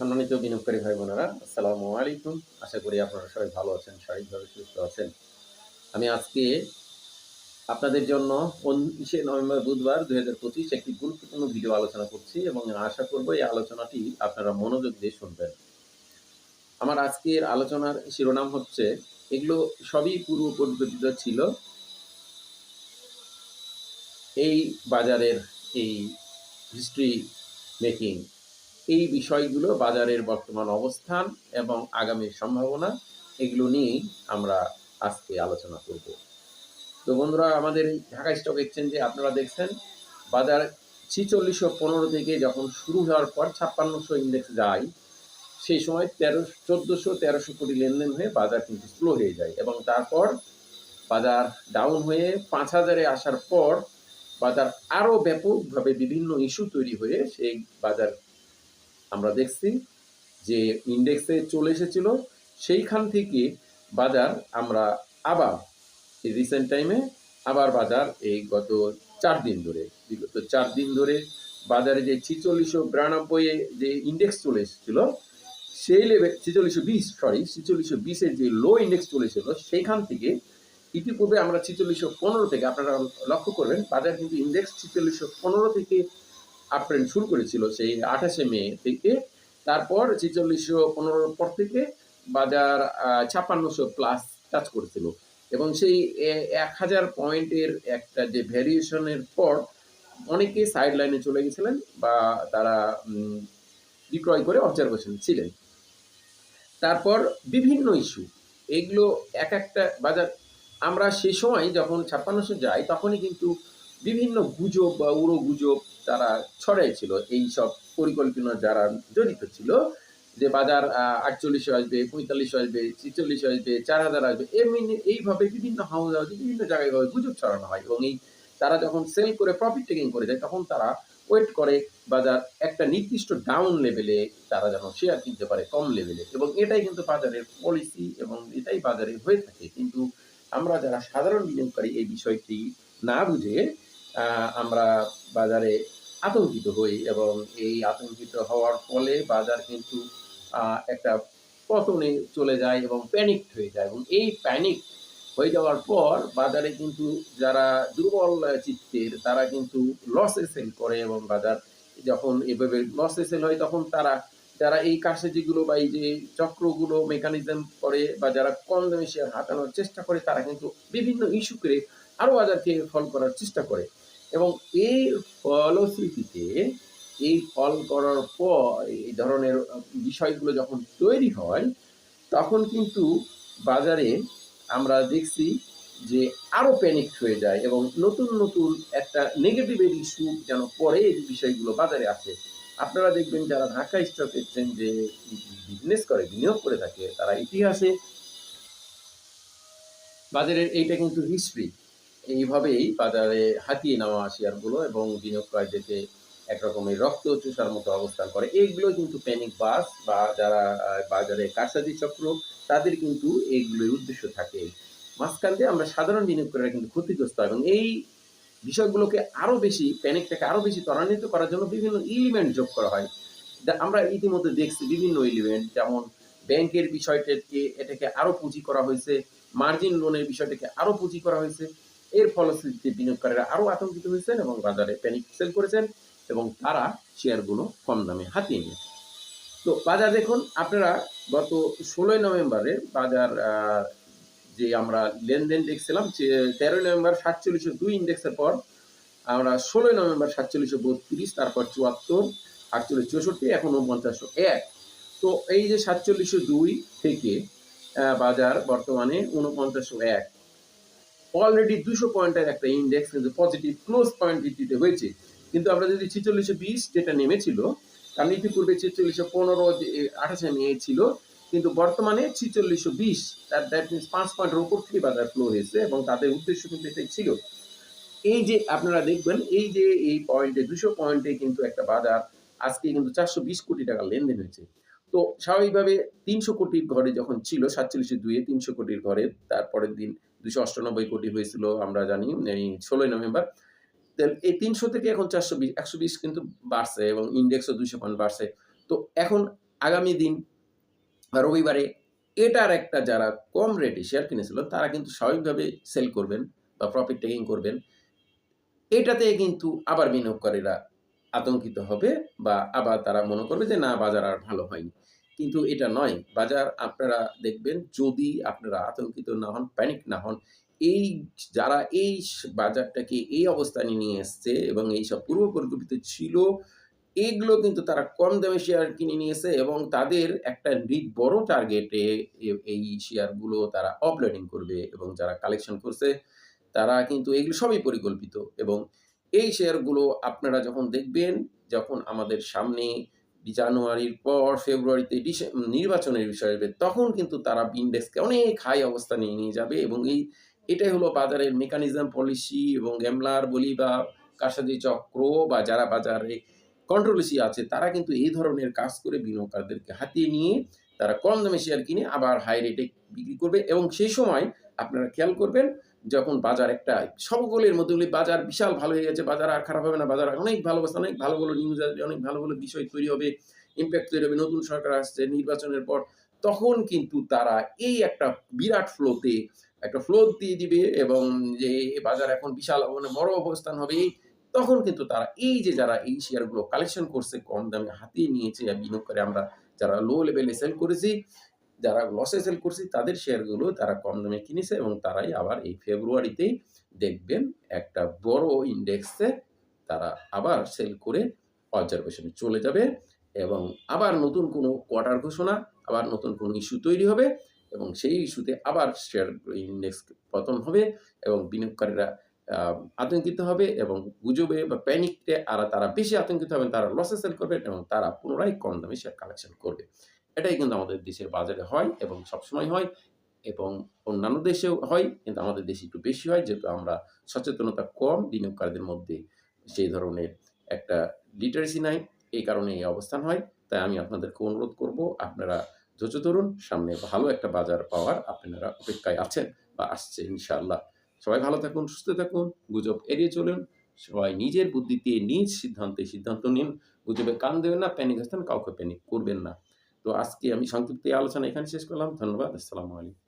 সম্মানিত বিনিয়োগকারী ভাই বোনেরা, আসসালামু আলাইকুম। আশা করি আপনারা সবাই ভালো আছেন, শারীরিকভাবে সুস্থ আছেন। আমি আজকে আপনাদের জন্য উনিশে নভেম্বর বুধবার দু হাজার পঁচিশ একটি গুরুত্বপূর্ণ ভিডিও আলোচনা করছি এবং আশা করব এই আলোচনাটি আপনারা মনোযোগ দিয়ে শুনবেন। আমার আজকের আলোচনার শিরোনাম হচ্ছে, এগুলো সবই পূর্ব পরিকল্পিত ছিল। এই বাজারের এই হিস্ট্রি মেকিং এই বিষয়গুলো বাজারের বর্তমান অবস্থান এবং আগামীর সম্ভাবনা, এগুলো নিয়েই আমরা আজকে আলোচনা করব। তো বন্ধুরা, আমাদের এই ঢাকা স্টক এক্সচেঞ্জে আপনারা দেখছেন, বাজার ছিচল্লিশশো পনেরো থেকে যখন শুরু হওয়ার পর ছাপ্পান্নশো ইন্ডেক্স যায়, সেই সময় তেরো, চোদ্দোশো তেরোশো কোটি লেনদেন হয়ে বাজার কিন্তু স্লো হয়ে যায় এবং তারপর বাজার ডাউন হয়ে পাঁচ হাজারে আসার পর বাজার আরও ব্যাপকভাবে বিভিন্ন ইস্যু তৈরি হয়ে সেই বাজার আমরা দেখছি যে ইন্ডেক্সে চলে এসেছিল। সেইখান থেকে বাজার আমরা আবার এই রিসেন্ট টাইমে আবার বাজার এই গত চার দিন ধরে। বিগত চার দিন ধরে বাজারে যে ছিচল্লিশশো বিরানব্বইয়ে যে ইন্ডেক্স চলে এসেছিল, সেই লেভেল ছিচল্লিশশো বিশ সরি ছিচল্লিশশো বিশের যে লো ইন্ডেক্স চলেছিল সেইখান থেকে ইতিপূর্বে আমরা ছিচল্লিশশো পনেরো থেকে আপনারা লক্ষ্য করবেন, বাজার কিন্তু ইন্ডেক্স ছিচল্লিশশো পনেরো থেকে আপট্রেন্ড শুরু করেছিল সেই আঠাশে মে থেকে। তারপর ছেচল্লিশশো পনেরোর পর থেকে বাজার ছাপ্পান্নশো প্লাস টাচ করেছিল। এবং সেই এক হাজার পয়েন্টের একটা যে ভ্যারিয়েশনের পর অনেকে সাইড লাইনে চলে গেছিলেন বা তারা বিক্রয় করে অবজারভেশন ছিলেন। তারপর বিভিন্ন ইস্যু এগুলো এক একটা বাজার, আমরা সেই সময় যখন ছাপ্পান্নশো যাই, তখনই কিন্তু বিভিন্ন গুজব বা উড়ো গুজব তারা ছড়াইছিল এই সব পরিকল্পনা যারা জড়িত ছিল, যে বাজার আটচল্লিশে আসবে, পঁয়তাল্লিশে আসবে, ছিচল্লিশে আসবে, চার হাজার আসবে, এমনি এইভাবে বিভিন্ন হাউস হাউসে বিভিন্ন জায়গায় গুজব ছড়ানো হয় এবং এই তারা যখন সেল করে প্রফিট টেকিং করে দেয়, তখন তারা ওয়েট করে বাজার একটা নির্দিষ্ট ডাউন লেভেলে তারা যেন শেয়ার কিনতে পারে কম লেভেলে এবং এটাই কিন্তু বাজারের পলিসি এবং এটাই বাজারে হয়ে থাকে। কিন্তু আমরা যারা সাধারণ বিনিয়োগকারী, এই বিষয়টি না বুঝে আমরা বাজারে আতঙ্কিত হই এবং এই আতঙ্কিত হওয়ার ফলে বাজার কিন্তু একটা পতনে চলে যায় এবং প্যানিক হয়ে যায়। এবং এই প্যানিক হয়ে যাওয়ার পর বাজারে কিন্তু যারা দুর্বল চিত্তের, তারা কিন্তু লসে সেল করে এবং বাজার যখন এভাবে লসে সেল হয় তখন তারা, যারা এই কাছে যেগুলো বা এই যে চক্রগুলো মেকানিজম করে বা যারা কম দামে হাতানোর চেষ্টা করে, তারা কিন্তু বিভিন্ন ইস্যু করে আরও বাজারকে ফল করার চেষ্টা করে। এবং এই ফলশ্রুতিতে এই ফল করার পর, এই ধরনের বিষয়গুলো যখন তৈরি হয়, তখন কিন্তু বাজারে আমরা দেখছি যে আরও প্যানিক হয়ে যায় এবং নতুন নতুন একটা নেগেটিভের ইস্যু যেন পরে এই বিষয়গুলো বাজারে আসে। আপনারা দেখবেন যারা ঢাকা স্টক এক্সচেঞ্জে বিজনেস করে, বিনিয়োগ করে থাকে, তারা ইতিহাসে বাজারের এইটা কিন্তু হিস্ট্রি এইভাবেই বাজারে হাতিয়ে নেওয়া শেয়ারগুলো এবং বিনিয়োগকারীদেরকে একরকমের রক্ত, চুষার মতো অবস্থান করে। এইগুলো কিন্তু প্যানিক বাস বা যারা বাজারে কারসাজি চক্র, তাদের কিন্তু এইগুলোর উদ্দেশ্য থাকে। মাঝখান দিয়ে আমরা সাধারণ বিনিয়োগকারীরা কিন্তু ক্ষতিগ্রস্ত এবং এই বিষয়গুলোকে আরও বেশি প্যানিকটাকে আরও বেশি ত্বরান্বিত করার জন্য বিভিন্ন এলিমেন্ট যোগ করা হয়। আমরা ইতিমধ্যে দেখছি বিভিন্ন এলিমেন্ট যেমন ব্যাংকের বিষয়টাকে, এটাকে আরও পুঁজি করা হয়েছে মার্জিন লোনের বিষয়টাকে আরও পুঁজি করা হয়েছে। এর ফলশ্রুতিতে বিনিয়োগকারীরা আরও আতঙ্কিত হয়েছেন এবং বাজারে প্যানিক সেল করেছেন এবং তারা শেয়ারগুলো কম দামে হাতিয়ে নিয়েছে। তো বাজার দেখুন, আপনারা গত ষোলোই নভেম্বরে বাজার যে আমরা লেনদেন দেখছিলাম, যে তেরোই নভেম্বর সাতচল্লিশশো দুই ইন্ডেক্সের পর আমরা ষোলোই নভেম্বর সাতচল্লিশশো বত্রিশ, তারপর চুয়াত্তর, আটচল্লিশ চৌষট্টি, এখন উনপঞ্চাশশো এক। তো এই যে সাতচল্লিশশো দুই থেকে বাজার বর্তমানে উনপঞ্চাশশো এক। অলরেডি দুশো পয়েন্টের একটা ইন্ডেক্স কিন্তু পজিটিভ ক্লোজ পয়েন্ট ভিত্তিতে হয়েছে। কিন্তু আমরা যদি ছেচল্লিশশো বিশ যেটা নেমেছিল কারণ ইতিপূর্বে ছেচল্লিশশো পনেরো আঠাশে মে ছিল, কিন্তু বর্তমানে ছিচল্লিশশো বিশ, তার দ্যাট মিনস পাঁচ পয়েন্টের উপর থেকে বাজার ফ্লো হয়েছে এবং তাদের উদ্দেশ্য কিন্তু এটাই ছিল। এই যে আপনারা দেখবেন, এই যে এই পয়েন্টে, দুশো পয়েন্টে কিন্তু একটা বাজার, আজকে কিন্তু চারশো বিশ কোটি টাকা লেনদেন হয়েছে। তো স্বাভাবিকভাবে তিনশো কোটির ঘরে যখন ছিল, সাতচল্লিশে দুইয়ে তিনশো কোটির ঘরে, তারপরের দিন দুশো অষ্টানব্বই কোটি হয়েছিল, আমরা জানি, এই ষোলোই নভেম্বর। এই তিনশো থেকে এখন চারশো বিশ, একশো বিশ কিন্তু বাড়ছে এবং ইন্ডেক্সও দুশো পয়েন্ট বাড়ছে। তো এখন আগামী দিন বা রবিবারে এটার একটা যারা কম রেটে শেয়ার কিনেছিল, তারা কিন্তু স্বাভাবিকভাবে সেল করবেন বা প্রফিট টেকিং করবেন। এটাতে কিন্তু আবার বিনিয়োগকারীরা আতঙ্কিত হবে বা আবার তারা মনে করবে যে না, বাজার আর ভালো হয়নি। কিন্তু এটা নয়। বাজার আপনারা দেখবেন যদি আপনারা আতঙ্কিত না হন প্যানিক না হন, এই যারা এই বাজারটাকে এই অবস্থানে নিয়ে এসছে এবং এইসব পূর্ব পরিকল্পিত ছিল, এগুলো কিন্তু তারা কম দামে শেয়ার কিনে নিয়েছে এবং তাদের একটা বড় টার্গেটে এই শেয়ারগুলো তারা অফলোডিং করবে এবং যারা কালেকশন করছে, তারা কিন্তু এগুলো সবই পরিকল্পিত এবং এই শেয়ারগুলো আপনারা যখন দেখবেন, যখন আমাদের সামনে জানুয়ারির পর ফেব্রুয়ারিতে নির্বাচনের বিষয় আসবে তখন কিন্তু তারা ইন্ডেক্সকে অনেক হাই অবস্থা নিয়ে নিয়ে যাবে এবং এই, এটাই হলো বাজারের মেকানিজম পলিসি এবং গ্যামলার বলি বা কারসাজি চক্র বা যারা বাজারে কন্ট্রোলিসি আছে, তারা কিন্তু এই ধরনের কাজ করে বিনিয়োগকারীদেরকে হাতিয়ে নিয়ে তারা কম দামে শেয়ার কিনে আবার হাই রেটে বিক্রি করবে এবং সেই সময় আপনারা খেয়াল করবেন যখন বাজার একটা সকলের মধ্যে বাজার বিশাল ভালো হয়ে গেছে, বাজার আর খারাপ হবে না, বাজার অনেক ভালো অবস্থা, অনেক ভালো ভালো নিউজ আসবে, অনেক ভালো ভালো বিষয় তৈরি হবে ইম্প্যাক্ট তৈরি হবে, নতুন সরকার আসছে নির্বাচনের পর, তখন কিন্তু তারা এই একটা বিরাট ফ্লোতে একটা ফ্লো দিয়ে দিবে এবং যে বাজার এখন বিশাল মানে বড় অবস্থান হবে তখন কিন্তু তারা এই যে যারা এই শেয়ারগুলো কালেকশন করছে, কম দামে হাতিয়ে নিয়েছে, বিনিয়োগ করে আমরা যারা লো লেভেলে সেল করেছি যারা লসে সেল করছে, তাদের শেয়ারগুলো তারা কম দামে কিনেছে এবং তারাই আবার এই ফেব্রুয়ারিতেই দেখবেন একটা বড় ইন্ডেক্সে তারা আবার সেল করে অবজারভেশনে চলে যাবে এবং আবার নতুন কোনো কোয়ার্টার ঘোষণা, আবার নতুন কোনো ইস্যু তৈরি হবে এবং সেই ইস্যুতে আবার শেয়ার ইন্ডেক্স পতন হবে এবং বিনিয়োগকারীরা আতঙ্কিত হবে এবং গুজবে বা প্যানিকতে আর, তারা বেশি আতঙ্কিত হবেন, তারা লসে সেল করবেন এবং তারা পুনরায় কম দামে শেয়ার কালেকশন করবে। এটাই কিন্তু আমাদের দেশের বাজারে হয় এবং সবসময় হয় এবং অন্যান্য দেশেও হয়, কিন্তু আমাদের দেশে একটু বেশি হয়, যেহেতু আমরা সচেতনতা কম, বিনিয়োগকারীদের মধ্যে সেই ধরনের একটা লিটারেসি নাই, এই কারণে এই অবস্থান হয়। তাই আমি আপনাদেরকে অনুরোধ করব, আপনারা ধৈর্য ধরুন, সামনে ভালো একটা বাজার পাওয়ার আপনারা অপেক্ষায় আছেন বা আসছে ইনশাআল্লাহ। সবাই ভালো থাকুন, সুস্থ থাকুন, গুজব এড়িয়ে চলুন, সবাই নিজের বুদ্ধিতে, নিজ সিদ্ধান্তে সিদ্ধান্ত নিন, গুজবে কান দেবেন না, প্যানিক আসতেন কাউকে প্যানিক করবেন না। তো আজকে আমি সংক্ষিপ্ত আলোচনা এখানে শেষ করলাম। ধন্যবাদ। আসসালামু আলাইকুম।